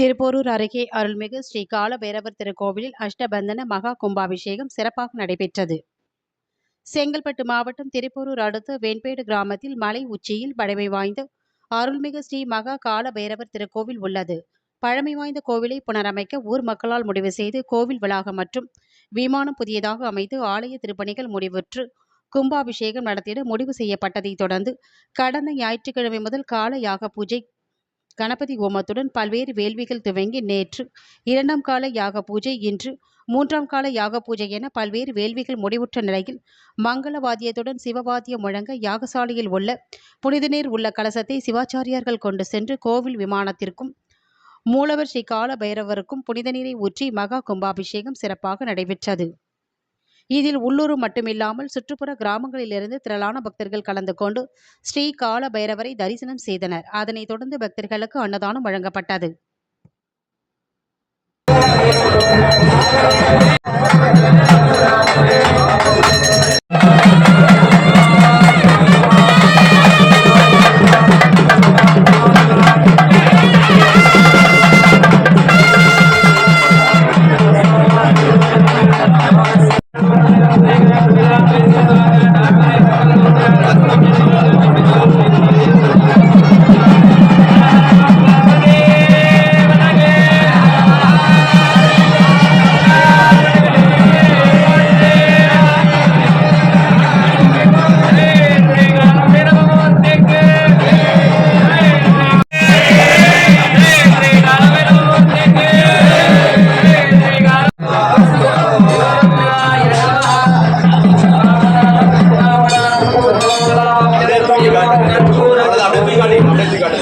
திருப்போரூர் அருகே அருள்மிகு ஸ்ரீ காலபைரவர் திருக்கோவிலில் அஷ்டபந்தன மகா கும்பாபிஷேகம் சிறப்பாக நடைபெற்றது. செங்கல்பட்டு மாவட்டம் திருப்போரூர் அடுத்த வெண்பேடு கிராமத்தில் மலை உச்சியில் பழமை வாய்ந்த அருள்மிகு ஸ்ரீ மகா காலபைரவர் திருக்கோவில் உள்ளது. பழமை வாய்ந்த கோவிலை புனரமைக்க ஊர் மக்களால் முடிவு செய்து கோவில் வளாகம் மற்றும் விமானம் புதியதாக அமைத்து ஆலய திருப்பணிகள் முடிவுற்று கும்பாபிஷேகம் நடத்திட முடிவு செய்யப்பட்டதைத் தொடர்ந்து கடந்த ஞாயிற்றுக்கிழமை முதல் கால யாக பூஜை கணபதி ஹோமத்துடன் பல்வேறு வேள்விகள் துவங்கி நேற்று இரண்டாம் கால யாக பூஜை இன்று மூன்றாம் கால யாக பூஜை என பல்வேறு வேள்விகள் முடிவுற்ற நிலையில் மங்களவாத்தியத்துடன் சிவவாத்தியம் முழங்க யாகசாலையில் உள்ள புனிதநீர் உள்ள கலசத்தை சிவாச்சாரியார்கள் கொண்டு சென்று கோவில் விமானத்திற்கும் மூலவர் ஸ்ரீ கால பைரவருக்கும் புனித நீரை ஊற்றி மகா கும்பாபிஷேகம் சிறப்பாக நடைபெற்றது. இதில் உள்ளூர் மட்டுமில்லாமல் சுற்றுப்புற கிராமங்களிலிருந்து திரளான பக்தர்கள் கலந்து கொண்டு ஸ்ரீ கால பைரவரை தரிசனம் செய்தனர். அதனைத் தொடர்ந்து பக்தர்களுக்கு அன்னதானம் வழங்கப்பட்டது. Thank കോട്ടേജ് കടൽ